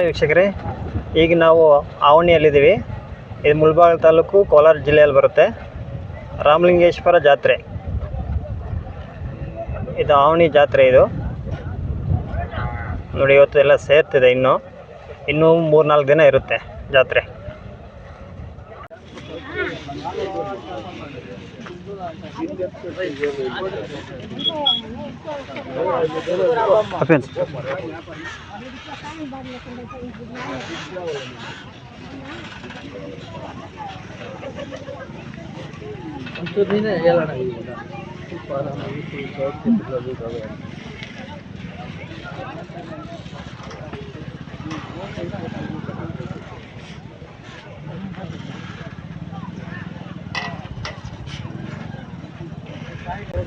ವೀಕ್ಷಕರೇ. ಈಗ ನಾವು ಆವಣಿಯಲ್ಲಿದ್ದೀವಿ. ಇದು ಮುಳ್ಬಾಗಿಲು ತಾಲೂಕು ಕೋಲಾರ ಜಿಲ್ಲೆಯಲ್ಲಿ ಬರುತ್ತೆ. ರಾಮಲಿಂಗೇಶ್ವರ ಜಾತ್ರೆ. ಇದು ಆವಣಿ ಜಾತ್ರೆ ಇದು. ನೋಡಿ, ಇವತ್ತು ಎಲ್ಲ ಸೇರ್ತಿದೆ ಇನ್ನು. ಇನ್ನೂ ಮೂರ್ನಾಲ್ಕು ದಿನ ಇರುತ್ತೆ ಜಾತ್ರೆ. અફેન્સ અંતુદીને એલાણા પારામાં વિશે ચોથી પ્રજાજુ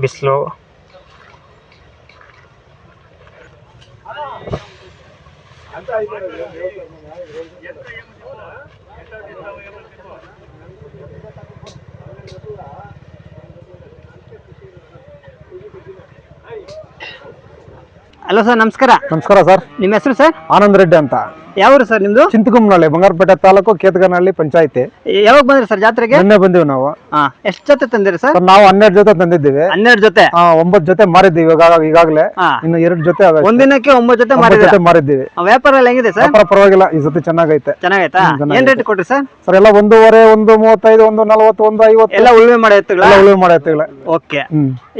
ಬಿಸಿಲು. ಹಲೋ ಸರ್ ನಮಸ್ಕಾರ. ನಮಸ್ಕಾರ ಸರ್. ನಿಮ್ಮ ಹೆಸರು ಸರ್? ಆನಂದ್ ರೆಡ್ಡಿ ಅಂತ. ಯಾವರು ಸರ್ ನಿಮ್ದು? ಚಿಂತಗುಮ್ನಳ್ಳಿ ಬಂಗಾರಪೇಟೆ ತಾಲೂಕು ಕೇತಗನಹಳ್ಳಿ ಪಂಚಾಯತಿ. ಯಾವಾಗ ಬಂದ್ರಿ ಸರ್ ಜಾತ್ರೆಗೆ? ನಿನ್ನೆ ಬಂದೀವಿ ನಾವು. ಎಷ್ಟು ಜೊತೆ ತಂದಿರಿ ಸರ್? ನಾವು ಹನ್ನೆರಡು ಜೊತೆ ತಂದಿದ್ದೀವಿ. ಹನ್ನೆರಡು ಜೊತೆ? ಆ, ಒಂಬತ್ತು ಜೊತೆ ಮಾರಿದ್ದೀವಿ ಇವಾಗ ಈಗಾಗಲೇ. ಇನ್ನು ಎರಡು ಜೊತೆ. ಒಂದಿನಕ್ಕೆ ಒಂಬತ್ತು ಜೊತೆ ಜೊತೆ ಮಾರಿದ್ದೀವಿ. ವ್ಯಾಪಾರ ಎಲ್ಲ ಹೆಂಗಿದೆ ಸರ್? ವ್ಯಾಪಾರ ಪರವಾಗಿಲ್ಲ ಈ ಸತಿ ಚೆನ್ನಾಗೈತೆ. ಚೆನ್ನಾಗೈತಾ. ಏನ್ ರೇಟ್ ಕೊಟ್ರಿ ಸರ್? ಸರ್ ಎಲ್ಲ ಒಂದೂವರೆ ಒಂದು ಮೂವತ್ತೈದು ಒಂದು ನಲವತ್ತು ಒಂದು ಐವತ್ತು. ಎಲ್ಲ ಉಳುಮೆ ಮಾಡಿ ಎತ್ತುಗಳ? ಮಾಡಿ ಎತ್ತುಗಳೇ. ಓಕೆ.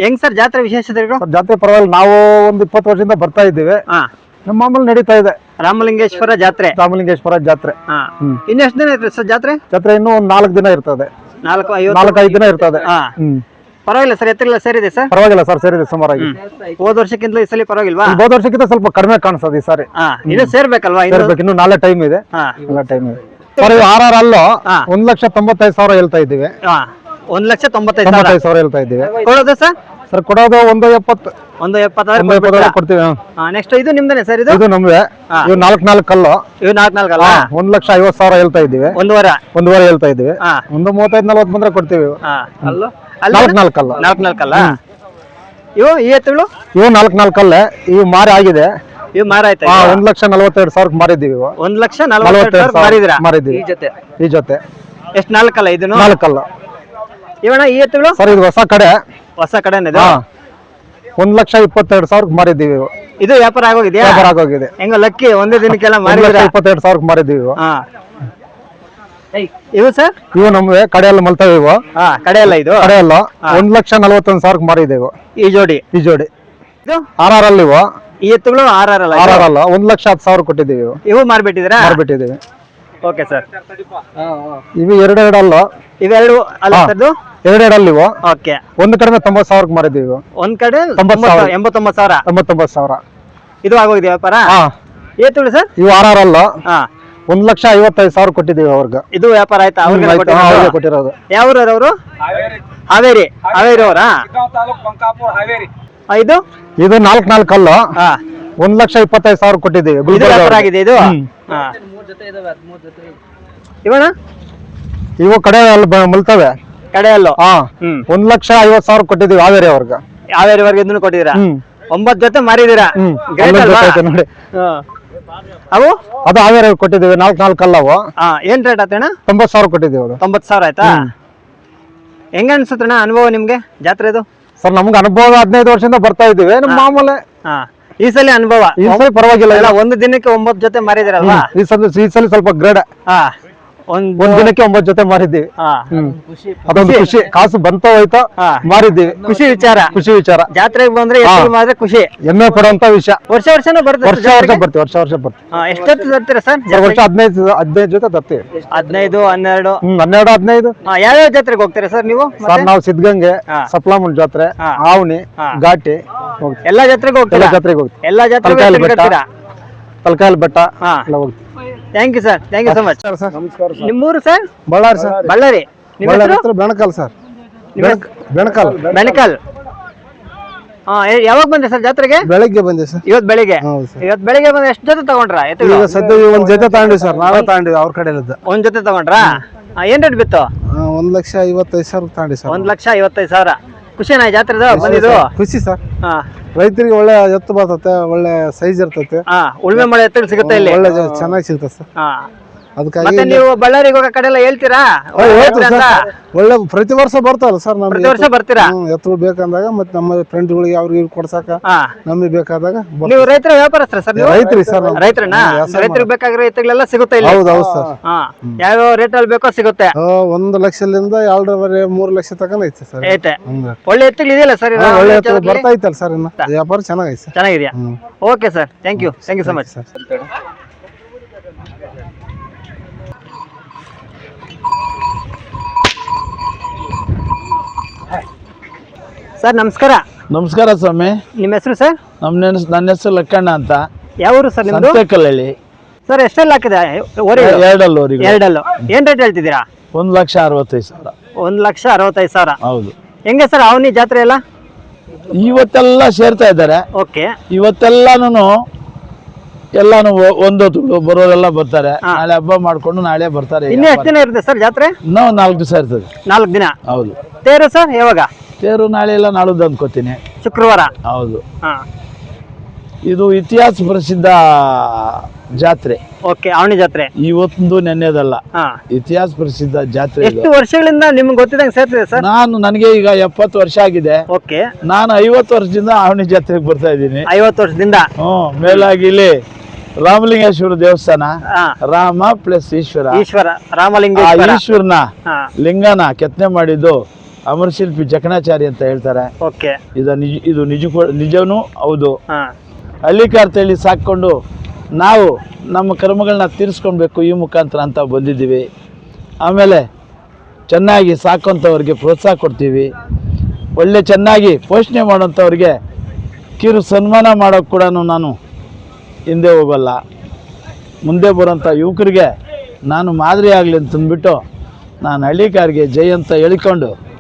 ಹೆಂಗ್ ಸರ್ ಜಾತ್ರೆ ವಿಶೇಷತೆಗಳು? ಸರ್ ಜಾತ್ರೆ ಪರವಾಗಿಲ್ಲ ನಾವು ಒಂದು ಇಪ್ಪತ್ತು ವರ್ಷದಿಂದ ಬರ್ತಾ ಇದ್ದೀವಿ. ಹಾ ನಮ್ಮ ಮಾಮೂಲಿ ನಡೀತಾ ಇದೆ. ರಾಮಲಿಂಗೇಶ್ವರ ಜಾತ್ರೆ. ರಾಮಲಿಂಗೇಶ್ವರ ಜಾತ್ರೆ. ಇನ್ನೆಷ್ಟು ದಿನ ಇರ್ತದೆ ಸರ್ ಜಾತ್ರೆ? ಜಾತ್ರೆ ಇನ್ನೂ ಒಂದ್ ನಾಲ್ಕು ದಿನ ಇರ್ತದೆ. ನಾಲ್ಕು ಐವತ್ತು ನಾಲ್ಕು ಐದು ದಿನ ಇರ್ತದೆ. ಹ್ಮ್. ಪರವಾಗಿಲ್ಲ ಸರ್ ಎತ್ತುಗಳ ಸೇರಿದೆ ಸರ್? ಪರವಾಗಿಲ್ಲ ಸರ್ ಸೇರಿದೆ ಸುಮಾರಾಗಿ. ಹೋದ ವರ್ಷಕ್ಕಿಂತ ಈ ಸಲ ಪರವಾಗಿಲ್ವಾ? ಹೋದ ವರ್ಷಕ್ಕಿಂತ ಸ್ವಲ್ಪ ಕಡಿಮೆ ಕಾಣಿಸ್ತದೆ ಈ ಸಾರಿ. ಇನ್ನು ಸೇರ್ಬೇಕಲ್ವಾ ಇನ್ನು? ಸೇರ್ಬೇಕು ಇನ್ನು ನಾಲ್ಕು ಟೈಮ್ ಇದೆ. ಟೈಮ್ ಇದೆ. ಸರ್ ಆರ್ ಆರ್ ಅಲ್ಲೂ. ಒಂದ್ ಲಕ್ಷ ತೊಂಬತ್ತೈದು ಸಾವಿರ ಹೇಳ್ತಾ ಇದ್ದೀವಿ. ಒಂದ್ ಲಕ್ಷ ತೊಂಬತ್ತೈದು ಸಾವಿರ ಹೇಳ್ತಾ ಇದ್ದೀವಿ. ಕೊಡೋದು ಸರ್? ಸರ್ ಕೊಡೋದು ಒಂದು ಎಪ್ಪತ್ತು. ಒಂದು ಎಪ್ಪತ್ತಾರು ಕೊಡ್ತೀವಿ ನೆಕ್ಸ್ಟ್ ಇದು ನಿಮ್ದೇನೆ ಸರ್ ಇದು? ಇದು ನಮ್ಗೆ ಹಾ. ಇವು ನಾಲ್ಕು ನಾಲ್ಕು ಕಲ್ಲು. ಇವು ನಾಲ್ಕು ನಾಲ್ಕು ಅಲ್ಲ ಒಂದ್ ಲಕ್ಷ ಐವತ್ ಸಾವಿರ ಹೇಳ್ತಾ ಇದ್ದೀವಿ. ಒಂದೂವರೆ? ಒಂದೂವರೆ ಹೇಳ್ತಾ ಇದ್ದೀವಿ. ಒಂದು ಮೂವತ್ತೈದು ನಲ್ವತ್ತು ಬಂದ್ರೆ ಕೊಡ್ತೀವಿ ಅಲ್ಲ ನಾಲ್ಕು ನಾಲ್ಕು ಕಲ್ಲು. ನಾಲ್ಕು ನಾಲ್ಕು ಅಲ್ಲ ಇವು ಈ ಎತ್ತುಗಳು? ಇವು ನಾಲ್ಕು ನಾಲ್ಕು ಕಲ್ಲೆ. ಇವು ಮಾರಿ ಆಗಿದೆ. ಇವು ಮಾರ ಆಯ್ತಾ? ಒಂದ್ ಲಕ್ಷ ನಲ್ವತ್ತೆರಡು ಸಾವಿರಕ್ಕೆ ಮಾರಿದ್ದೀವಿ ಇವು. ಒಂದ್ ಲಕ್ಷ ನಲವತ್ತೆರಡು ಮಾರಿದಿರಾ? ಮಾರಿದ್ದೀವಿ. ಈ ಜೊತೆ? ಈ ಜೊತೆ. ಎಷ್ಟು ನಾಲ್ಕಲ್ಲ ಇದನ್ನು? ನಾಲ್ಕು ಕಲ್ಲು. ಇವಣ ಈ ಎತ್ತುಗಳು? ಸರ್ ಇದು ಹೊಸ ಕಡೆ. ಹೊಸ ಹಾ. ಒಂದ್ ಲಕ್ಷ ಇಪ್ಪತ್ತೆರಡು ಸಾವಿರಕ್ಕೆ ಮಾರಿದ್ದೀವಿ ಇವು. ಇದು ವ್ಯಾಪಾರ ಆಗೋಗಿದೆ ವ್ಯಾಪಾರ ಆಗೋಗಿದೆ. ಹೆಂಗ ಲಕ್ಕಿ ಒಂದೇ ದಿನಕ್ಕೆಲ್ಲ ಒಂದ್ ಲಕ್ಷ ಮಾರಿದ್ರ ಇಪ್ಪತ್ತೆರಡು ಸಾವಿರಕ್ಕೆ ಮಾರಿದ್ದೀವಿ ಇವು. ಹಾ. ಇವು ಸರ್? ಇವು ನಮ್ಗೆ ಕಡೆಯಲ್ಲಿ ಮಲ್ತಾವ ಇವು. ಹಾ ಕಡೆ ಅಲ್ಲ ಇದು? ಕಡೆಯಲ್ಲ ಒಂದ್ ಲಕ್ಷ ನಲವತ್ತೊಂದು ಸಾವಿರಕ್ಕೆ ಮಾರಿದ್ದೀವಿ ಈ ಜೋಡಿ? ಈ ಜೋಡಿ. ಇದು? ಆರ್ ಆರ್ ಅಲ್ಲಿ ಇವು. ಈ ಎತ್ತುಗಳು ಆರ್ ಆರ್ ಅಲ್ಲ ಆರ್ ಆರ್ ಅಲ್ಲ ಒಂದ್ ಲಕ್ಷ ಹತ್ತು ಸಾವಿರ ಕೊಟ್ಟಿದ್ದೀವಿ ಇವು. ಇವು ಮಾರ್ಬಿಟ್ಟಿದ್ದೀರಾ? ಮಾರ್ಬಿಟ್ಟಿದ್ದೀವಿ. Okay sir. ಇವು ಎರಡೆರಡು ಅಲ್ಲ ಇವೆರಡು ಅಲ್ಲ ಹಾ. ಸರ್ದು ಎರಡೆರಡು ಅಲ್ಲಿ ಇವು ಓಕೆ. ಒಂದು ಕಡೆ ತೊಂಬತ್ತು ಸಾವಿರಕ್ಕೆ ಮಾರಿದ್ದೀವಿ. ಇವು ಒಂದ್ ಕಡೆ ತೊಂಬತ್ತು ಸಾವಿರ. ಎಂಬತ್ತೊಂಬತ್ತು ಸಾವಿರ? ತೊಂಬತ್ತೊಂಬತ್ತು ಸಾವಿರ. ಇದು ಆಗೋಗಿದೆ ವ್ಯಾಪಾರ? ಹಾ. ಏತುಗಳು ಸರ್? ಇವು ಆರ್ ಆರ್ ಅಲ್ಲ ಹಾ. ಒಂದ್ ಲಕ್ಷ ಐವತ್ತೈದು ಸಾವಿರ ಕೊಟ್ಟಿದ್ದೀವಿ ಅವ್ರಿಗೆ. ಇದು ವ್ಯಾಪಾರ ಆಯ್ತಾ? ಅವ್ರಿಗೆ ಆಯ್ತು, ಹಾ, ಅವ್ರಿಗೆ ಕೊಟ್ಟಿರೋದು. ಯಾವ ಅವರು? ಹಾವೇರಿ. ಹಾವೇರಿ. ಅವರಾ? ಇದು? ಇದು ನಾಲ್ಕು ನಾಲ್ಕು ಅಲ್ಲ. ಹಾ. ಒಂದ್ ಲಕ್ಷ ಇಪ್ಪತ್ತೈದು ಸಾವಿರ ಕೊಟ್ಟಿದ್ದೀವಿ ಇದು ವ್ಯಾಪಾರ ಅವ್ರಿಗೆ. ಆಗಿದೆ ಇದು? ಹ್ಮ್. ಹಾ. ಇವಣ ಇವು ಕಡೆ ಅಲ್ಲಿ ಬ- ಮಲ್ತವೆ ಕಡೆಯಲ್ಲೋ ಹಾ. ಹ್ಮ್. ಒಂದ್ ಲಕ್ಷ ಐವತ್ ಸಾವಿರ ಕೊಟ್ಟಿದ್ದೀವಿ ಹಾವೇರಿ ಅವ್ರಿಗೆ. ಹಾವೇರಿವರೆಗೆ ಇದನ್ನು ಕೊಟ್ಟಿದ್ದೀರಾ? ಹ್ಮ್. ಒಂಬತ್ತು ಜೊತೆ ಮಾರಿದ್ದೀರಾ? ಹ್ಮ್. Great ಅಲ್ವಾ? ಜೊತೆ ನೋಡಿ. ಹಾ. ಅವು? ಅದು ಹಾವೇರಿ ಕೊಟ್ಟಿದ್ದೀವಿ ನಾಲ್ಕು ನಾಲ್ಕು ಅಲ್ಲವು ಹಾ ಏನ್ ರೇಟ್ ಆತಣ್ಣ? ತೊಂಬತ್ ಸಾವಿರ ಕೊಟ್ಟಿದ್ದೀವಿ ಅದು ತೊಂಬತ್ ಸಾವಿರ ಆಯ್ತಾ? ಹೆಂಗ ಅನ್ಸುತ್ತಣ್ಣ ಅನುಭವ ನಿಮ್ಗೆ ಜಾತ್ರೆದು? ಸರ್ ನಮ್ಗೆ ಅನುಭವ ಹದಿನೈದು ವರ್ಷದಿಂದ ಬರ್ತಾ ಇದ್ದೀವಿ ನಮ್ ಮಾಮೂಲೆ. ಹಾ. ಈ ಸಲ ಅನುಭವ? ಈ ಸಲ ಪರವಾಗಿಲ್ಲ. ಎಲ್ಲ ಒಂದು ದಿನಕ್ಕೆ ಒಂಬತ್ತು ಜೊತೆ ಮಾರಿದಿರಲ್ವಾ? ಈ ಸಲ ಈ ಸಲ ಸ್ವಲ್ಪ ಗ್ರೇಡ್. ಹಾ. ಒಂದ್ ಒಂದ್ ದಿನಕ್ಕೆ ಒಂಬತ್ ಜೊತೆ ಮಾರಿದ್ದೀವಿ. ಅದೊಂದು ಖುಷಿ ಕಾಸು ಬಂತ ಹೋಯ್ತಾ ಹಾ. ಮಾರಿದ್ದೀವಿ. ಖುಷಿ ವಿಚಾರ. ಖುಷಿ ವಿಚಾರ. ಜಾತ್ರೆಗೆ ಬಂದ್ರೆ ಎತ್ತಿಗೆ ಮಾತ್ರ ಖುಷಿ? ಹೆಮ್ಮೆ ಪಡುವಂತ ವಿಷಯ ವರ್ಷ ವರ್ಷನೂ ಬರುತ್ತೆ ವರ್ಷ ವರ್ಷ ಬರ್ತೀವಿ ವರ್ಷ ವರ್ಷ ಬರ್ತೀವಿ ಎಷ್ಟೊತ್ತು ತರ್ತೀರಾ ಸರ್ ವರ್ಷ ಹದಿನೈದು ಹದಿನೈದು ಜೊತೆ ತರ್ತೀವಿ ಹದಿನೈದು ಹನ್ನೆರಡು. ಹ್ಮ್ ಹನ್ನೆರಡು ಹದಿನೈದು. ಹಾ, ಯಾವ್ಯಾವ ಜಾತ್ರೆಗೆ ಹೋಗ್ತೀರಾ ಸರ್ ನೀವು ಸರ್ ನಾವು ಸಿದ್ಧಗಂಗೆ ಹಾ. ಸಪ್ಲಾಮುಲ್ ಜಾತ್ರೆ. ಆವಣಿ ಘಾಟಿ ಹೋಗ್ತೀವಿ. ಎಲ್ಲಾ ಜಾತ್ರೆಗೆ ಹೋಗ್ತೀವಿ ಹೋಗ್ತೀರಾ ಜಾತ್ರೆಗೆ ಹೋಗ್ತೀವಿ. ಎಲ್ಲಾ ಜಾತ್ರೆ ತಲಕಾಯಲ್ ಎತ್ತಿನ ಬೆಟ್ಟ. ಕಟ್ತೀರಾ ಬೆಟ್ಟ ಹಾ. ಎಲ್ಲ ಹೋಗ್ತೀವಿ. Thank you sir thank you so much sir sir ನಮಸ್ಕಾರ ಸರ್ ನಿಮ್ಮೂರು ಸರ್ ಬಳ್ಳಾರಿ ಸರ್ ಬಳ್ಳಾರಿ. ನಿಮ್ಮ ಬಳ್ಳಾರಿ ಹತ್ರ ಬೆಣಕಲ್ ಸರ್ ಬೆಣಕಾಲ್. ಬೆಣಕಲ್. ಹಾ ಯಾವಾಗ ಬಂದೆ ಸರ್ ಜಾತ್ರೆಗೆ? ಬೆಳಗ್ಗೆ ಬಂದೆ ಸರ್ ಇವತ್ತು ಬೆಳಿಗ್ಗೆ. ಇವತ್ತು ಬೆಳಿಗ್ಗೆ ಬಂದ ಎಷ್ಟು ಜೊತೆ ತಗೊಂಡ್ರ? ಈಗ ಸದ್ಯ ಒಂದು ಜೊತೆ ತಗೊಂಡಿವಿ ಸರ್ ನಾವೇ ತಗೊಂಡಿವಿ ಅವ್ರ ಇದ್ದ ಒಂದ್ ಜೊತೆ ತಗೊಂಡ್ರಾ? ಏನ್ ರೇಟ್ ಬಿತ್ತು? ಆ, ಒಂದ್ ಲಕ್ಷ ಐವತ್ತೈದು ಸಾವಿರ ತಗೊಂಡಿ ಸರ್ ಒಂದ್ ಲಕ್ಷ ಐವತ್ತೈದು ಸಾವಿರ. ಖುಷಿನಾ ಜಾತ್ರೆ ಜಾತ್ರೆದು ಬಂದಿದ್ದು? ಖುಷಿ ಸರ್. ಹಾ. ರೈತರಿಗೆ ಒಳ್ಳೆ ಎತ್ತು ಬರ್ತತೆ ಒಳ್ಳೆ ಸೈಜ್ ಇರ್ತತೆ. ಹಾ ಉಳ್ಮೆ ಮಳೆ ಎತ್ತುಗಳು ಸಿಗುತ್ತೆ ಇಲ್ಲಿ? ಒಳ್ಳೆ ಚೆನ್ನಾಗಿ ಸಿಗ್ತದೆ ಸರ್. ಹಾ. ಅದಕ್ಕಾಗಿ ಮತ್ತೆ ನೀವು ಬಳ್ಳಾರಿಗೆ ಹೋಗೋ ಕಡೆ ಎಲ್ಲ ಹೇಳ್ತೀರಾ? ಆ, ಹೇಳ್ತೀವಿ ಸರ್. ಒಳ್ಳೆ ಪ್ರತಿ ವರ್ಷ ಬರ್ತಾರಲ್ಲ ಸರ್ ನಮ್ಗೆ ಪ್ರತಿ ವರ್ಷ ಬರ್ತೀರಾ? ಎತ್ತುಗಳು ಬೇಕಂದಾಗ ಮತ್ತೆ ನಮ್ಮ ಫ್ರೆಂಡ್ಗಳಿಗೆ ಅವ್ರಿಗೆ ಕೊಡ್ಸಾಕ ಕೊಡ್ಸಕ ಹಾ. ನಮಗೆ ಬೇಕಾದಾಗ. ನೀವು ರೈತರ ವ್ಯಾಪಾರಸ್ತ್ರ ಸರ್ ನೀವು? ರೈತರಿ ಸರ್ ನಾವು ರೈತರನ್ನ? ರೈತರಿಗೆ ಬೇಕಾಗಿರೋ ಎತ್ತುಗಳೆಲ್ಲ ಸಿಗುತ್ತೆ ಇಲ್ಲಿ? ಹೌದು ಹೌದು ಸರ್. ಹಾ. ಯಾವ ರೇಟ್ ಅಲ್ಲಿ ಬೇಕೋ ಸಿಗುತ್ತೆ. ಆ, ಒಂದು ಲಕ್ಷದಿಂದ ಎರಡೂವರೆ ಮೂರು ಲಕ್ಷ ತನಕ ಐತೆ ಸರ್. ಐತೆ. ಹಂಗ ಒಳ್ಳೆ ಎತ್ತುಗಳು ಇದೆಯಲ್ಲ ಸರ್ ಒಳ್ಳೆ ಎತ್ತು ಬರ್ತಾ ಇತ್ತಲ್ಲ ಸರ್ ಇನ್ನ. ವ್ಯಾಪಾರ ಚೆನ್ನಾಗೈತೆ ಸರ್. ಚೆನ್ನಾಗಿದ್ಯಾ? ಹ್ಮ್. Okay sir. Thank you thank you so much sir. Sir ನಮಸ್ಕಾರ. ನಮಸ್ಕಾರ ಸ್ವಾಮಿ. ನಿಮ್ಮ ಹೆಸರು ಸರ್? ನಮ್ಮ ನೆನ್ಸ್ ನನ್ನ ಹೆಸರು ಲಕ್ಕಣ್ಣ ಅಂತ. ಯಾವ ಊರು ಸರ್ ನಿಮ್ದು? ಸಂತೆಕಲ್ಲಳ್ಳಿ. ಸರ್ ಎಷ್ಟೆಲ್ಲ ಹಾಕಿದೆ? ಓರಿ ಎರಡಲ್ಲಿ ಊರಿಗೆ ಎರಡಲ್ಲು. ಏನ್ ರೇಟ್ ಹೇಳ್ತಿದ್ದೀರಾ? ಒಂದು ಲಕ್ಷ ಅರವತ್ತೈದು ಸಾವಿರ. ಒಂದ್ ಲಕ್ಷ ಅರವತ್ತೈದು ಸಾವಿರ. ಹೌದು. ಹೆಂಗೆ ಸರ್ ಅವನಿ ಜಾತ್ರೆ ಎಲ್ಲ? ಇವತ್ತೆಲ್ಲ ಸೇರ್ತಾ ಇದ್ದಾರೆ. ಓಕೆ. ಇವತ್ತೆಲ್ಲಾನು ಎಲ್ಲಾನು ಒ- ಒಂದೊತ್ತು ಬರೋರೆಲ್ಲ ಬರ್ತಾರೆ. ಹಾ. ನಾಳೆ ಹಬ್ಬ ಮಾಡ್ಕೊಂಡು ನಾಳೆ ಬರ್ತಾರೆ. ಇನ್ನೂ ಎಷ್ಟು ದಿನ ಇರುತ್ತೆ ಸರ್ ಜಾತ್ರೆ? ಇನ್ನೂ ನಾಲ್ಕು ದಿವಸ ಇರ್ತದೆ. ನಾಲ್ಕು ದಿನ. ಹೌದು. ತೇರು ಸರ್ ಯಾವಾಗ? ತೇರು ನಾಳೆ ಇಲ್ಲ ನಾಳದ್ದು ಅಂದ್ಕೋತೀನಿ ಶುಕ್ರವಾರ? ಹೌದು. ಹಾ. ಇದು ಇತಿಹಾಸ ಪ್ರಸಿದ್ಧ ಜಾತ್ರೆ. ಓಕೆ ಆವಣಿ ಜಾತ್ರೆ? ಇವತ್ತೊಂದು ನೆನ್ನೆದಲ್ಲ. ಹಾ. ಇತಿಹಾಸ ಪ್ರಸಿದ್ಧ ಜಾತ್ರೆ ಇದು. ಎಷ್ಟು ವರ್ಷಗಳಿಂದ ನಿಮ್ಗೆ ಗೊತ್ತಿದಂಗೆ ಸೇರ್ತಿದೆ ಸರ್? ನಾನು ನನಗೆ ಈಗ ಎಪ್ಪತ್ತು ವರ್ಷ ಆಗಿದೆ. ಓಕೆ. ನಾನು ಐವತ್ತು ವರ್ಷದಿಂದ ಆವಣಿ ಜಾತ್ರೆಗೆ ಬರ್ತಾ ಇದ್ದೀನಿ. ಐವತ್ತು ವರ್ಷದಿಂದ? ಹ್ಮ್ ಮೇಲಾಗಿ ಇಲ್ಲಿ ರಾಮಲಿಂಗೇಶ್ವರ ದೇವಸ್ಥಾನ. ಹಾ. ರಾಮ ಪ್ಲಸ್ ಈಶ್ವರ. ಈಶ್ವರ ಆ ರಾಮಲಿಂಗೇಶ್ವರ ಈಶ್ವರನ ಹಾ. ಲಿಂಗನ ಕೆತ್ತನೆ ಮಾಡಿದ್ದು ಅಮರಶಿಲ್ಪಿ ಜಕಣಾಚಾರಿ ಅಂತ ಹೇಳ್ತಾರೆ. ಓಕೆ. ಇದು ನಿಜ ಇದು ಹೌದು. ಹಳ್ಳಿಕಾರ್ ತಳಿ ಸಾಕೊಂಡು ನಾವು ನಮ್ಮ ಕರ್ಮಗಳನ್ನ ತೀರಿಸ್ಕೊಳ್ಬೇಕು ಈ ಮುಖಾಂತರ ಅಂತ ಬಂದಿದ್ದೀವಿ. ಆಮೇಲೆ ಚೆನ್ನಾಗಿ ಸಾಕುವಂಥವ್ರಿಗೆ ಪ್ರೋತ್ಸಾಹ ಕೊಡ್ತೀವಿ. ಒಳ್ಳೆ ಚೆನ್ನಾಗಿ ಪೋಷಣೆ ಮಾಡೋಂಥವ್ರಿಗೆ ಕಿರು ಸನ್ಮಾನ ಮಾಡೋಕ್ಕೆ ಕೂಡ ನಾನು ಹಿಂದೆ ಹೋಗಲ್ಲ. ಮುಂದೆ ಬರೋಂಥ ಯುವಕರಿಗೆ ನಾನು ಮಾದರಿ ಆಗಲಿ ಅಂತಂದ್ಬಿಟ್ಟು ನಾನು ಹಳ್ಳಿಕಾರಿಗೆ ಜೈ ಅಂತ ಹೇಳಿಕೊಂಡು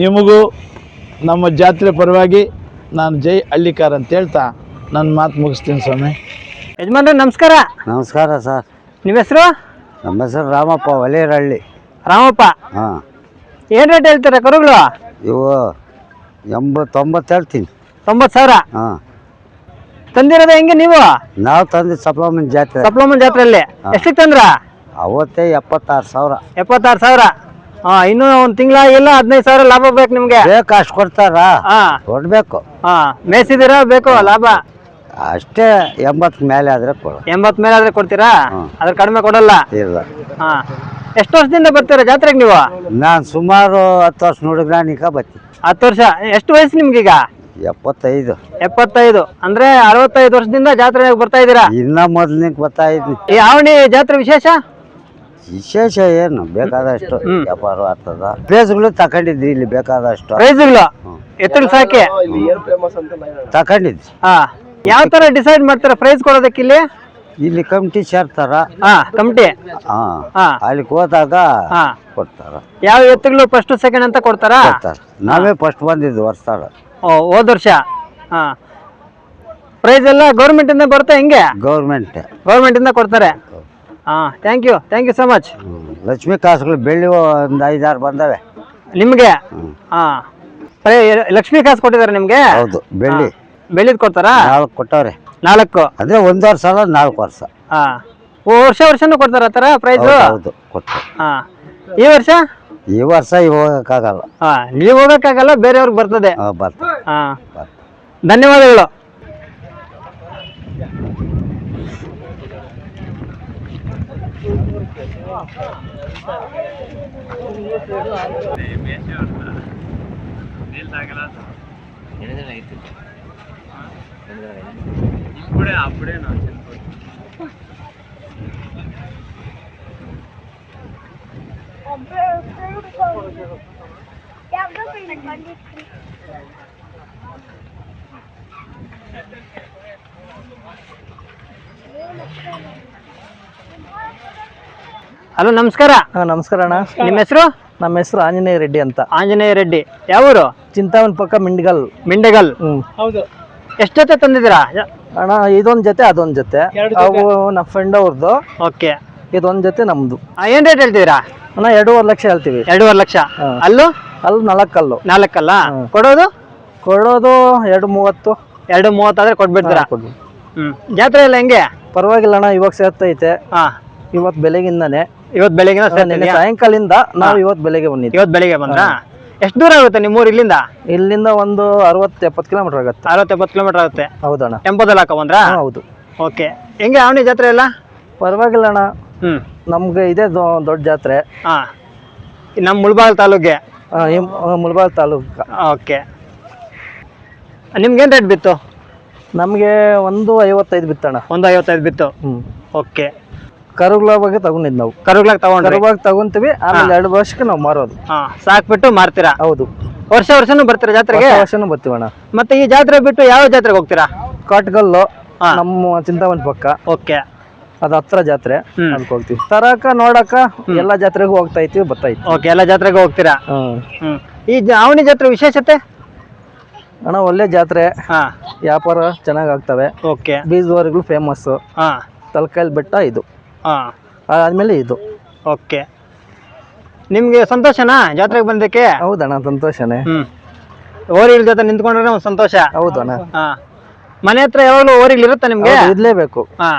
ನಿಮಗೂ ನಮ್ಮ ಜಾತ್ರೆ ಪರವಾಗಿ ನಾನು ಜೈ ಹಳ್ಳಿಕಾರ್ ಅಂತ ಹೇಳ್ತಾ ನನ್ನ ಮಾತು ಮುಗಿಸ್ತೀನಿ ಸ್ವಾಮಿ. ಯಜಮಾನ್ರೆ ನಮಸ್ಕಾರ. ನಮಸ್ಕಾರ ಸರ್. ನಿಮ್ಮ ಹೆಸರು? ನಮ್ಮ ಹೆಸರು ರಾಮಪ್ಪ ಒಲೆಯರಹಳ್ಳಿ ರಾಮಪ್ಪ. ಹಾಂ. ಏನು ರೇಟ್ ಹೇಳ್ತೀರಾ ಕರುಗಳು? ಇವು ಎಂಬತ್ತೊಂಬತ್ತು ಹೇಳ್ತೀನಿ. ತೊಂಬತ್ತು ಸಾವಿರ? ಹಾಂ. ತಂದಿರೋದು ಹೆಂಗೆ ನೀವು? ನಾವು ತಂದು ಸಪ್ಲಮನ್ ಜಾತ್ರೆ. ಸಪ್ಲಮನ್ ಜಾತ್ರೆಯಲ್ಲಿ. ಎಷ್ಟಕ್ಕೆ ತಂದ್ರ? ಅವತ್ತೇ ಎಪ್ಪತ್ತಾರು ಸಾವಿರ. ಎಪ್ಪತ್ತಾರು ಸಾವಿರ. ಹಾ ಒಂದ್ ಒಂದು ತಿಂಗಳಾಗಿಲ್ಲ ಹದಿನೈದು ಸಾವಿರ ಲಾಭ ಬೇಕು ನಿಮ್ಗೆ. ಬೇಕು ಅಷ್ಟು ಕೊಡ್ತಾರ? ಹಾ. ಕೊಡಬೇಕು. ಹಾ ಮೇಯ್ಸಿದ್ದೀರಾ ಬೇಕು ಲಾಭ? ಅಷ್ಟೇ ಎಂಬತ್ತು ಮೇಲೆ ಆದ್ರೆ ಕೊಡು. ಎಂಬತ್ ಮೇಲೆ ಆದ್ರೆ ಕೊಡ್ತೀರಾ? ಹ್ಮ್. ಅದ್ರ ಕಡಿಮೆ ಕೊಡಲ್ಲ? ಇಲ್ಲ. ಹಾ. ಎಷ್ಟು ವರ್ಷದಿಂದ ಬರ್ತೀರಾ ಜಾತ್ರೆಗೆ ನೀವು? ನಾನು ಸುಮಾರು ಹತ್ತು ವರ್ಷ ಹುಡುಗನಾನಿಕ ಬತ್ತಿ ಹತ್ತು ವರ್ಷ. ಎಷ್ಟು ವಯಸ್ಸು ನಿಮ್ಗೀಗ? ಎಪ್ಪತ್ತೈದು. ಎಪ್ಪತ್ತೈದು. ಅಂದ್ರೆ ಅರವತ್ತೈದು ವರ್ಷದಿಂದ ಜಾತ್ರೆಗೆ ಬರ್ತಾ ಇದ್ದೀರಾ? ಇನ್ನ ಮೊದ್ಲಿನ ಬರ್ತಾ ಇದ್ದೀನಿ ಈ ಆವಣಿ ಜಾತ್ರೆ ವಿಶೇಷ? ವಿಶೇಷ ಏನು? ಬೇಕಾದಷ್ಟು. ವ್ಯಾಪಾರ ಆಗ್ತದ. ಪ್ಲೇಸ್ಗಳು ತಕೊಂಡಿದ್ವಿ ಇಲ್ಲಿ ಬೇಕಾದಷ್ಟು. ಪ್ರೈಸ್ಗಳು ಎತ್ತುಗಳು ಸಾಕೆ? ತಗೊಂಡಿದ್ವಿ ಹಾ ಯಾವ ತರ ಡಿಸೈಡ್ ಮಾಡ್ತಾರೆ ಪ್ರೈಸ್ ಕೊಡೋದಕ್ಕೆ ಇಲ್ಲಿ? ಇಲ್ಲಿ ಕಮಿಟಿ ಸೇರ್ತಾರ ಹಾ ಕಮಿಟಿ. ಹಾ ಹಾ ಅಲ್ಲಿಗೆ ಹೋದಾಗ ಹಾ. ಕೊಡ್ತಾರ. ಯಾವ ಎತ್ತುಗಳು ಫಸ್ಟ್ ಸೆಕೆಂಡ್ ಅಂತ ಕೊಡ್ತಾರಾ? ಕೊಡ್ತಾರ. ನಾವೇ ಫಸ್ಟ್ ಬಂದಿದ್ದು ವರ್ಷ ಓ ಹೋದ ವರ್ಷ? ಹಾ. ಪ್ರೈಸ್ ಎಲ್ಲ ಗೌರ್ಮೆಂಟ್ ಇಂದ ಬರುತ್ತೆ ಹೆಂಗೆ? ಗೌರ್ಮೆಂಟ್ ಗೌರ್ಮೆಂಟ್ ಇಂದ ಕೊಡ್ತಾರೆ. ಹಾ thank you thank you so much Lakshmi ಕಾಸುಗಳು ಬೆಳ್ಳಿ ಒಂದು ಐದಾರು ಬಂದವೆ. ನಿಮಗೆ? ಹಾಂ. ಪ್ರೈ ಲಕ್ಷ್ಮೀ ಕಾಸು ಕೊಟ್ಟಿದ್ದಾರೆ ನಿಮಗೆ? ಹೌದು ಬೆಳ್ಳಿ. ಬೆಳ್ಳಿದ್ ಕೊಡ್ತಾರಾ? ನಾಲ್ಕು ಕೊಟ್ಟವ್ರೆ. ನಾಲ್ಕು. ಅದೇ ಒಂದು ವರ್ಷ ಅಲ್ಲ ನಾಲ್ಕು ವರ್ಷ. ಹಾಂ. ಓ ವರ್ಷ ವರ್ಷನೂ ಕೊಡ್ತಾರ ಆ ಥರ ಪ್ರೈಸ್ ಹೌದು ಕೊಟ್ಟು ಹಾಂ. ಈ ವರ್ಷ? ಈ ವರ್ಷ ಈ ಹೋಗೋಕ್ಕಾಗಲ್ಲ. ಹಾಂ ನೀವು ಹೋಗೋಕ್ಕಾಗಲ್ಲ ಬೇರೆಯವ್ರಿಗೆ ಬರ್ತದೆ. ಹಾಂ ಬರ್ತದೆ. ಹಾ. ಧನ್ಯವಾದಗಳು. ఎనిమిది అయితే ఇప్పుడే అప్పుడే నా చనిపోయింది Thank you. ಹಲೋ ನಮಸ್ಕಾರ. ನಮಸ್ಕಾರ ಅಣ್ಣ. ನಿಮ್ಮ ಹೆಸರು? ನಮ್ಮ ಹೆಸರು ಆಂಜನೇಯ ರೆಡ್ಡಿ ಅಂತ. ಆಂಜನೇಯ ರೆಡ್ಡಿ. ಯಾವೂರು ಚಿಂತಾವನ್ ಪಕ್ಕ ಮಿಂಡ್ಗಲ್. ಮಿಂಡೆಗಲ್. ಹ್ಮ್. ಎಷ್ಟು ಜೊತೆ ತಂದಿದ್ದೀರಾ? ಅಣ್ಣ ಇದೊಂದ್ ಜೊತೆ ಅದೊಂದ್ ಜೊತೆ. ಅವು ನಮ್ಮ ಫ್ರೆಂಡ್ ಅವ್ರದ್ದು ಓಕೆ. ಇದೊಂದ್ ಜೊತೆ ನಮ್ದು. ಏನ್ ರೇಟ್ ಹೇಳ್ತೀರಾ ಅಣ್ಣ ಎರಡೂವರೆ ಲಕ್ಷ ಹೇಳ್ತೀವಿ. ಎರಡೂವರೆ ಲಕ್ಷ. ಹಾ. ಅಲ್ಲೂ? ಅಲ್ಲಿ ನಾಲ್ಕಲ್ಲು. ನಾಲ್ಕಲ್ಲ? ಹ್ಮ್. ಕೊಡೋದು? ಕೊಡೋದು ಎರಡು ಮೂವತ್ತು. ಎರಡು ಮೂವತ್ತಾದ್ರೆ ಕೊಟ್ಬಿಡ್ತೀರಾ? ಹಾ. ಹ್ಮ್. ಜಾತ್ರೆ ಎಲ್ಲ ಹೆಂಗೆ? ಪರವಾಗಿಲ್ಲ ಅಣ್ಣ ಇವಾಗ ಸೇರ್ತೈತೆ. ಹಾ. ಇವತ್ತು ಬೆಳಗಿಂದಾನೆ. ಇವತ್ತು ಬೆಳಿಗ್ಗೆ ನಿನ್ನೆ ಸಾಯಂಕಾಲಿಂದ ನಾವು ಇವತ್ತು ಬೆಳಿಗ್ಗೆ ಬಂದಿದ್ವಿ. ಇವತ್ತು ಬೆಳಿಗ್ಗೆ ಬಂದ್ರಾ ಎಷ್ಟು ದೂರ ಆಗುತ್ತೆ ನಿಮ್ಮೂರು ಇಲ್ಲಿಂದ? ಇಲ್ಲಿಂದ ಒಂದು ಅರವತ್ತು ಎಪ್ಪತ್ತು ಕಿಲೋಮೀಟರ್ ಆಗುತ್ತೆ. ಅರವತ್ತು ಎಪ್ಪತ್ತು ಕಿಲೋಮೀಟರ್ ಆಗುತ್ತೆ. ಹೌದಣ್ಣ. ಟೆಂಪೋದಲ್ಲಿ ಹಾಕ ಬಂದ್ರಾ? ಹೌದು. ಓಕೆ. ಹೆಂಗೆ ಅವನಿ ಜಾತ್ರೆ ಎಲ್ಲ? ಪರವಾಗಿಲ್ಲ ಅಣ್ಣ. ಹ್ಮ್. ನಮ್ಗೆ ಇದೆ ದೊಡ್ಡ ಜಾತ್ರೆ. ಹಾ. ನಮ್ಮ ಮುಳ್ಬಾಲ್ ತಾಲೂಕ್ಗೆ ಮುಳಬಾಲ್ ತಾಲೂಕು. ಓಕೆ. ನಿಮ್ಗೇನು ರೇಟ್ ಬಿತ್ತು? ನಮಗೆ ಒಂದು ಐವತ್ತೈದು ಬಿತ್ತಣ್ಣ. ಒಂದು ಐವತ್ತೈದು ಬಿತ್ತು. ಹ್ಞೂ ಓಕೆ. ಕರುಗಳ ಬಗ್ಗೆ ತಗೊಂಡಿದ್ ನಾವು. ಕರುಗ್ಲಾಗ ತಗೊಂಡ್ರಿ. ಕರುವಾಗಿ ತಗೊಂತೀವಿ ಆಮೇಲೆ ಎರಡು ವರ್ಷಕ್ಕೆ ನಾವು ಮಾರೋದು. ಹಾ ಸಾಕ್ಬಿಟ್ಟು ಮಾರ್ತೀರಾ? ಹೌದು. ವರ್ಷ ವರ್ಷನೂ ಬರ್ತೀರಾ ಜಾತ್ರೆಗೆ? ವರ್ಷ ವರ್ಷನೂ ಬರ್ತೀವಣ್ಣ ಮತ್ತೆ ಈ ಜಾತ್ರೆ ಬಿಟ್ಟು ಯಾವ ಜಾತ್ರೆಗೆ ಹೋಗ್ತೀರಾ? ಕಾಟ್ಗಲ್ಲು ಹಾ. ನಮ್ಮ ಚಿಂತಾಮಣಿ ಪಕ್ಕ. ಓಕೆ. ಅದು ಹತ್ರ ಜಾತ್ರೆ ಹ್ಮ್. ಅದಕ್ಕೆ ಹೋಗ್ತೀವಿ. ತರಕ ನೋಡಕ ಎಲ್ಲಾ ಜಾತ್ರೆಗೂ ಹೋಗ್ತಾ ಇತ್ತು ಬರ್ತಾ ಇತ್ತು ಓಕೆ ಎಲ್ಲ ಜಾತ್ರೆಗೆ ಹೋಗ್ತೀರಾ? ಹ್ಮ್ ಹ್ಮ್. ಈ ಅವಣಿ ಅವನಿ ಜಾತ್ರೆ ವಿಶೇಷತೆ? ಅಣ್ಣ ಒಳ್ಳೆ ಜಾತ್ರೆ. ಹಾ. ವ್ಯಾಪಾರ ಚೆನ್ನಾಗ್ ಆಗ್ತವೆ. ಓಕೆ. ಬೀಜದವರೆಗಳು ಫೇಮಸ್ ಹಾ. ತಲಕಾಯಲ್ ಬೆಟ್ಟ ಇದು. ಹಾ. ಆದ್ಮೇಲೆ ಇದು. ಓಕೆ. ನಿಮಗೆ ಸಂತೋಷನಾ ಜಾತ್ರೆಗೆ ಬಂದಕ್ಕೆ ಹೌದಣ್ಣ ಸಂತೋಷನೇ. ಹ್ಞೂ ಓರಿಗಳ ಜೊತೆ ನಿಂತ್ಕೊಂಡ್ರೆ ಒಂದು ಸಂತೋಷ. ಹೌದಣ್ಣ. ಹಾಂ. ಮನೆ ಹತ್ರ ಯಾವಾಗಲೂ ಓರಿಗಳು ಇರುತ್ತೆ ನಿಮಗೆ? ಹೌದು, ಇರ್ಲೇಬೇಕು. ಹಾ.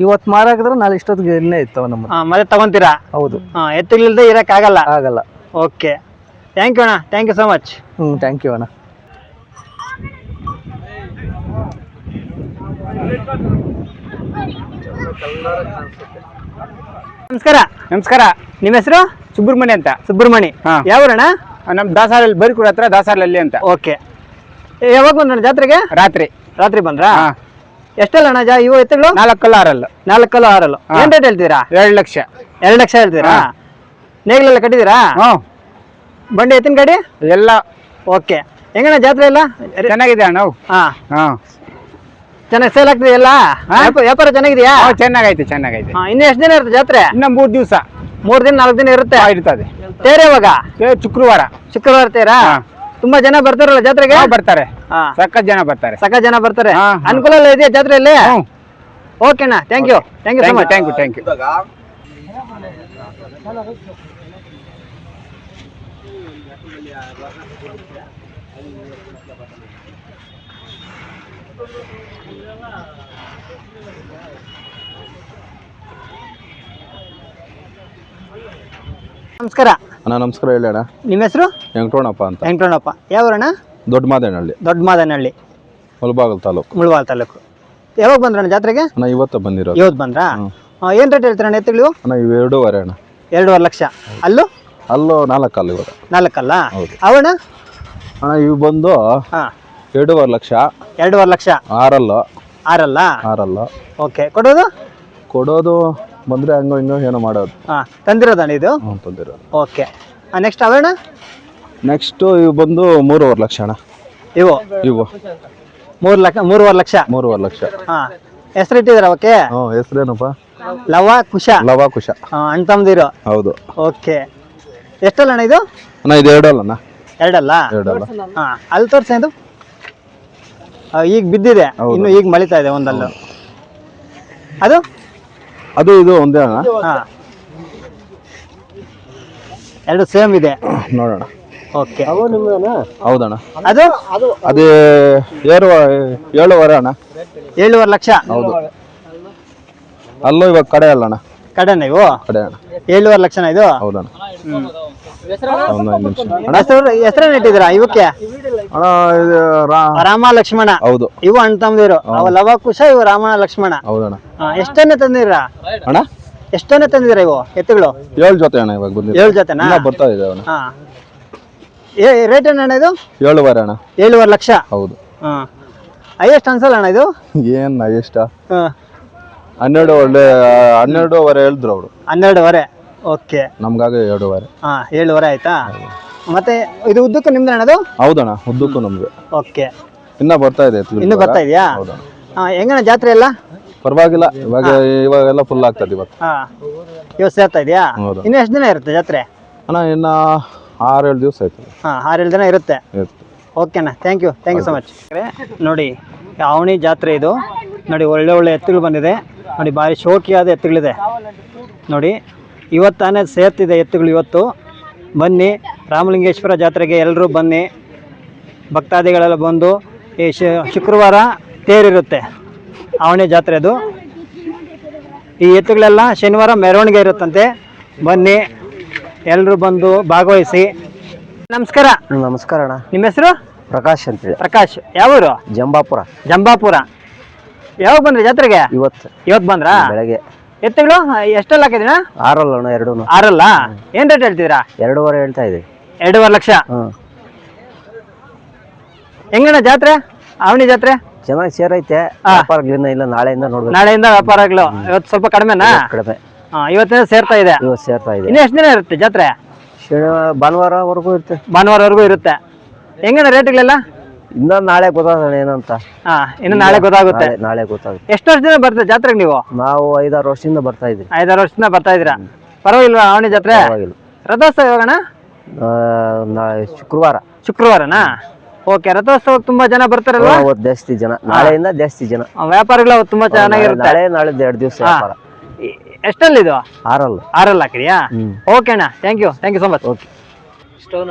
ಇವತ್ತು ಮಾರಾಕಿದ್ರೆ ನಾಳೆ ಇಷ್ಟೊತ್ತಿಗೆ ಇಲ್ಲೇ ಇತ್ತು ನಮ್ಮ. ಹಾಂ ಮತ್ತೆ ತಗೊಂತೀರಾ? ಹೌದು. ಹಾಂ ಎತ್ತುಗಳಿಲ್ದೆ ಇರೋಕ್ಕಾಗಲ್ಲ? ಆಗಲ್ಲ. ಓಕೆ. ಥ್ಯಾಂಕ್ ಯು ಅಣ್ಣ. ಥ್ಯಾಂಕ್ ಯು ಸೊ ಮಚ್ ಹ್ಞೂ ಥ್ಯಾಂಕ್ ಯು ಅಣ್ಣ. ನಮಸ್ಕಾರ. ನಮಸ್ಕಾರ. ನಿಮ್ಮ ಹೆಸರು? ಸುಬ್ರಹ್ಮಣ್ಯ ಅಂತ. ಸುಬ್ರಹ್ಮಣಿ ಹಾ. ನಮ್ ನಮ್ಮ ಬರಿ ಬರಿಕೂಡ ಹತ್ರ ದಾಸಾರಲ್ಲಿ ಅಂತ. ಓಕೆ. ಯಾವಾಗ ಬಂದ ಜಾತ್ರೆಗೆ? ರಾತ್ರಿ. ರಾತ್ರಿ ಬಂದ್ರಾ? ಹಾ. ಎಷ್ಟಲ್ಲ ಅಣ್ಣ ಜಾ ಇವು ಎತ್ತಗಳು? ನಾಲ್ಕಲ್ಲ ಆರಲ್ಲ. ನಾಲ್ಕಲ್ಲ ಆರಲ್ಲು. ಏನ್ ರೇಟ್ ಹೇಳ್ತೀರಾ? ಎರಡು ಲಕ್ಷ. ಎರಡು ಲಕ್ಷ ಹೇಳ್ತೀರಾ? ನೇಗ್ಲೆಲ್ಲ ಕಟ್ಟಿದೀರಾ ಹ್ಞೂ ಬಂಡಿ ಎತ್ತಿನ ಗಾಡಿ? ಎಲ್ಲ. ಓಕೆ. ಹೆಂಗಣ್ಣ ಜಾತ್ರೆ ಎಲ್ಲ? ಚೆನ್ನಾಗಿದೆ ಅಣ್ಣ ಹಾ ಹಾ. ಹಾಂ. ಚೆನ್ನಾಗಿ ಸೇಲ್ ಆಗ್ತಿದೆ ಎಲ್ಲ? ವ್ಯಾಪ- ವ್ಯಾಪಾರ ಚೆನ್ನಾಗಿದೆಯಾ? ಚೆನ್ನಾಗೈತೆ ಚೆನ್ನಾಗೈತೆ. ಇನ್ನು ಎಷ್ಟು ದಿನ ಇರುತ್ತೆ ಜಾತ್ರೆ? ಇನ್ನ ಮೂರು ದಿವಸ. ಮೂರ್ ದಿನ ನಾಲ್ಕು ದಿನ ಇರುತ್ತೆ? ಇರ್ತದೆ. ತೇರೆ ಇವಾಗ ಏ, ಶುಕ್ರವಾರ. ಶುಕ್ರವಾರ ತೇರಾ? ತುಂಬಾ ಜನ ಬರ್ತಾರಲ್ಲ ಜಾತ್ರೆಗೆ? ಬರ್ತಾರೆ. ಸಖತ್ ಜನ ಬರ್ತಾರೆ. ಸಖತ್ ಜನ ಬರ್ತಾರೆ. ಅನುಕೂಲ ಎಲ್ಲ ಇದೆಯಾ ಜಾತ್ರೆಯಲ್ಲಿ? ಓಕೆನಾ ಓಕೆ ಅಣ್ಣ thank you thank you so much thank you thank you ನಮಸ್ಕಾರ. ಅಣ್ಣ ನಮಸ್ಕಾರ ಹೇಳಿ ಅಣ್ಣ. ನಿಮ್ಮ ಹೆಸರು? ವೆಂಕಟೋಣಪ್ಪ ಅಂತ. ವೆಂಕಟೋಣಪ್ಪ ಯಾವೂರಣ್ಣ? ದೊಡ್ಡ ಮಾದೇನಹಳ್ಳಿ ದೊಡ್ಡ ಮಾದನಹಳ್ಳಿ ಮುಳಬಾಗಲ್ ತಾಲೂಕು. ಮುಳವಾಲ್ ತಾಲೂಕು. ಯಾವಾಗ ಬಂದ್ರಣ್ಣ ಜಾತ್ರೆಗೆ? ಅಣ್ಣ ಇವತ್ತು ಬಂದಿರೋ ಇವತ್ತು ಬಂದ್ರಾ? ಏನು ಏನ್ ರೇಟ್ ಹೇಳ್ತೀರಣ್ಣ ಎತ್ತುಗಳು? ಅಣ್ಣ ಇವು ಎರಡೂವರೆ ಅಣ್ಣ. ಎರಡೂವರೆ ಲಕ್ಷ. ಅಲ್ಲೂ? ಅಲ್ಲೂ ನಾಲ್ಕಲ್ಲ ಇವಾಗ. ನಾಲ್ಕಲ್ಲ? ಹೌದು. ಅವಣ್ಣ? ಅಣ್ಣ ಇವು ಬಂದು ಹಾ. ಎರಡೂವರೆ ಲಕ್ಷ. ಎರಡೂವರೆ ಲಕ್ಷ. ಆರಲ್ಲ. ಆರಲ್ಲ? ಆರಲ್ಲ. ಓಕೆ ಕೊಡೋದು? ಕೊಡೋದು ಬಂದ್ರೆ ಹಂಗೋ ಹಿಂಗೋ ಏನೋ ಮಾಡೋದು. ಹಾ ತಂದಿರೋದಣ್ಣ ಇದು? ಹ್ಞೂ ತಂದಿರೋದು. ಓಕೆ. ನೆಕ್ಸ್ಟ್ ಅವಣ್ಣ? ನೆಕ್ಸ್ಟು ಇವು ಬಂದು ಮೂರುವರೆ ಲಕ್ಷ ಅಣ್ಣ. ಇವು? ಇವು. ಮೂರು ಲಕ್ಷ ಮೂರುವರೆ ಲಕ್ಷ. ಮೂರುವರೆ ಲಕ್ಷ. ಹಾ ಹೆಸರು ಇಟ್ಟಿದ್ದೀರ ಓಕೆ ಹ್ಞೂ ಹೆಸ್ರೇನಪ್ಪ? ಲವ ಕುಶ. ಲವ ಕುಶ. ಹಾ, ಅಣ್ಣ ತಮ್ಮದಿರು ಹೌದು. ಓಕೆ. ಎಷ್ಟಲ್ಲ ಅಣ್ಣ ಇದು? ಅಣ್ಣ ಇದು ಎರಡಲ್ಲ ಎರಡಲ್ಲ? ಎರಡಲ್ಲ. ಹಾ ಅಲ್ಲಿ ತೋರ್ಸ ಇದು ಈಗ ಬಿದ್ದಿದೆ. ಇನ್ನು ಈಗ ಮಳಿತಾ ಇದೆ ಒಂದಲ್ಲ. ಅದು? ಅದು ಇದು ಒಂದೇ ಅಣ್ಣ ಹಾ. ಎರಡು ಸೇಮ್ ಇದೆ. ನೋಡೋಣ. ಓಕೆ. ಹೌದಣ್ಣ. ಅದು? ಅದು. ಏರು ಏಳುವರೆ ಅಣ್ಣ. ಏಳುವರೆ ಲಕ್ಷ. ಹೌದು. ಅಲ್ಲೂ ಇವಾಗ ಕಡೆ ಅಲ್ಲಣ್ಣ. ಕಡೆನ ಇವು? ಕಡೆ ಅಣ್ಣ. ಏಳುವರೆ ಲಕ್ಷನ ಇದು? ಹೌದಣ್ಣ. ಹೆಸರೇನು ಇಟ್ಟಿದ್ದೀರಾ? ಇವಕ್ಕೆ? ಅಣ್ಣ ಇದು ರಾ ರಾಮ ಲಕ್ಷ್ಮಣ ಹೌದು. ಇವು ಅಣ್ಣ ತಮ್ಮದಿರು ಅವ ಲವ ಕುಶ ಇವು ರಾಮ ಲಕ್ಷ್ಮಣ ಹೌದಣ್ಣ. ಹಾ, ಎಷ್ಟನ್ನೇ ತಂದಿರ ಅಣ್ಣ? ಎಷ್ಟನ್ನ ತಂದಿರ ಇವು ಎತ್ತುಗಳು? ಏಳು ಜೊತೆ ಅಣ್ಣ ಇವಾಗ ಬಂದಿದೆ ಏಳು ಜೊತೆನಾ? ಇನ್ನ ಬರ್ತಾ ಇದೆ ಅಣ್ಣ ಹಾ. ರೇಟ್ ಏನಣ್ಣ ಇದು? ಏಳುವರೆ ಅಣ್ಣ. ಏಳುವರೆ ಲಕ್ಷ. ಹೌದು. ಹಾ. ಹೈಯೆಸ್ಟ್ ಅನ್ಸಲ್ಲ ಅಣ್ಣ ಇದು? ಏನ್ ಇಷ್ಟ ಹಾ. ಹನ್ನೆರಡು ಒಳ್ಳೆ ಹನ್ನೆರಡುವರೆ ಹೇಳಿದ್ರು ಅವರು. ಹನ್ನೆರಡುವರೆ. ಓಕೆ. ನಮ್ಗಾಗಿ ಎರಡೂವರೆ. ಹಾ ಏಳುವರೆ ಆಯ್ತಾ? ಮತ್ತೆ ಇದು ಉದ್ದಕ್ಕೂ ನಿಮ್ದು ಅಣ್ಣ ಅದು? ಹೌದಣ್ಣ ಉದ್ದಕ್ಕೂ ನಮ್ಗೆ ಓಕೆ. ಇನ್ನ ಬರ್ತಾ ಇದೆ ಎತ್ತುಗಳು ಇನ್ನು ಇವಾಗ. ಬರ್ತಾ ಇದೆಯಾ? ಹೌದಣ್ಣ. ಹಾ ಹೆಂಗಣ್ಣ ಜಾತ್ರೆ ಎಲ್ಲ? ಪರವಾಗಿಲ್ಲ ಇವಾಗ ಇವಾಗೆಲ್ಲ ಫುಲ್ ಆಗ್ತದೆ ಇವತ್ತು. ಹಾಂ ಇವತ್ತು ಸೇರ್ತಾ ಇದೆಯಾ? ಹೌದು. ಇನ್ನು ಎಷ್ಟು ದಿನ ಇರುತ್ತೆ ಜಾತ್ರೆ? ಅಣ್ಣ ಇನ್ನ ಆರು ಏಳು ದಿವಸ ಆಯ್ತು ಹಾಂ ಆರೇಳು ದಿನ ಇರುತ್ತೆ. ಓಕೆ ಅಣ್ಣ thank you thank you so much ನೋಡಿ ಅವಣಿ ಜಾತ್ರೆ ಇದು. ನೋಡಿ ಒಳ್ಳೆ ಒಳ್ಳೆ ಎತ್ತುಗಳು ಬಂದಿದೆ. ನೋಡಿ ಭಾರಿ ಶೋಕಿಯಾದ ಎತ್ತುಗಳಿದೆ. ನೋಡಿ ಇವತ್ತಾನೆ ಸೇರ್ತಿದೆ ಎತ್ತುಗಳು ಇವತ್ತು. ಬನ್ನಿ ರಾಮಲಿಂಗೇಶ್ವರ ಜಾತ್ರೆಗೆ ಎಲ್ಲರೂ ಬನ್ನಿ. ಭಕ್ತಾದಿಗಳೆಲ್ಲ ಬಂದು ಈ ಶುಕ್ರವಾರ ತೇರಿರುತ್ತೆ ಅವಣಿ ಜಾತ್ರೆ ಅದು. ಈ ಎತ್ತುಗಳೆಲ್ಲ ಶನಿವಾರ ಮೆರವಣಿಗೆ ಇರುತ್ತಂತೆ. ಬನ್ನಿ ಎಲ್ಲರೂ ಬಂದು ಭಾಗವಹಿಸಿ. ನಮಸ್ಕಾರ. ನಮಸ್ಕಾರ ಅಣ್ಣ. ನಿಮ್ಮ ಹೆಸರು? ಪ್ರಕಾಶ್ ಅಂತ ಪ್ರಕಾಶ್. ಯಾವೂರು? ಜಂಬಾಪುರ. ಜಂಬಾಪುರ. ಯಾವಾಗ ಬಂದ್ರಿ ಜಾತ್ರೆಗೆ? ಇವತ್ತು. ಇವತ್ತು ಬಂದ್ರಾ? ಬೆಳಗ್ಗೆ. ಎತ್ತುಗಳು? ಎಷ್ಟೆಲ್ಲ ಹಾಕಿದಿನ ಆರಲ್ಲ ಅಣ್ಣ ಎರಡೂ ಆರಲ್ಲ? ಏನ್ ರೇಟ್ ಹೇಳ್ತಿದ್ರಾ ಎರಡೂವರೆ ಹೇಳ್ತಾ ಇದ್ದೀವಿ. ಎರಡೂವರೆ ಲಕ್ಷ? ಹ್ಮ್. ಹೆಂಗಣ್ಣ ಜಾತ್ರೆ? ಅವನಿ ಜಾತ್ರೆ? ಚೆನ್ನಾಗಿ ಸೇರೈತೆ. ಹಾ. ವ್ಯಾಪಾರಗಳಿನ್ನ ಇಲ್ಲ ನಾಳೆಯಿಂದ ನೋಡ್ಬೇಕು. ನಾಳೆಯಿಂದ ವ್ಯಾಪಾರಗಳು. ಇವತ್ತು ಸ್ವಲ್ಪ ಕಡಿಮೆನಾ? ಕಡಿಮೆ. ಹಾ, ಇವತ್ತಿನ ಸೇರ್ತಾ ಇದೆ. ಇವತ್ತು ಸೇರ್ತಾ ಇದೆ. ಇನ್ನು ಎಷ್ಟು ದಿನ ಇರುತ್ತೆ ಜಾತ್ರೆ? ಶನಿವಾರ ಭಾನುವಾರವರೆಗೂ ಇರುತ್ತೆ. ಭಾನುವಾರವರೆಗೂ ಇರುತ್ತೆ. ಹೆಂಗಣ್ಣ ರೇಟ್ಗಳೆಲ್ಲ ಇನ್ನ ನಾಳೆ ಗೊತ್ತಾಗೋಣ ಏನಂತ. ಹಾ ಇನ್ನು ನಾಳೆ ಗೊತ್ತಾಗುತ್ತೆ. ನಾಳೆ- ನಾಳೆ ಗೊತ್ತಾಗುತ್ತೆ. ಎಷ್ಟು ವರ್ಷದಿಂದ ಬರ್ತದೆ ಜಾತ್ರೆಗೆ ನೀವು? ನಾವು ಐದಾರು ವರ್ಷದಿಂದ ಬರ್ತಾ ಇದ್ದೀವಿ ಐದಾರು ವರ್ಷದಿಂದ ಬರ್ತಾ ಇದ್ದೀರಾ? ಪರವಾಗಿಲ್ವಾ ಅವಣಿ ಜಾತ್ರೆ? ಪರವಾಗಿಲ್ಲ. ರಥೋತ್ಸವ ಯಾವಾಗಣ್ಣ? ಆ, ನಾಳೆ ಶುಕ್ರವಾರ. ಶುಕ್ರವಾರನಾ? ಓಕೆ ರಥೋತ್ಸವ ತುಂಬಾ ಜನ ಬರ್ತಾರಲ್ವಾ? ಅವತ್ತು ಜಾಸ್ತಿ ಜನ. ನಾಳೆಯಿಂದ ಜಾಸ್ತಿ ಜನ. ಆ, ವ್ಯಾಪಾರಿಗಳು ಅವತ್ತು ತುಂಬಾ ಚೆನ್ನಾಗಿರುತ್ತೆ. ನಾಳೆ ನಾಳೆ ಎರಡು ದಿವಸ ಹಾ. ವ್ಯಾಪಾರ. ಎ- ಎಷ್ಟಲ್ಲಿದು ಆರಲ್ಲ. ಆರಲ್ಲ ಹಾಕಿದ್ಯಾ? ಹ್ಮ್. ಓಕೆ ಅಣ್ಣ thank you thank you so much okay. Stone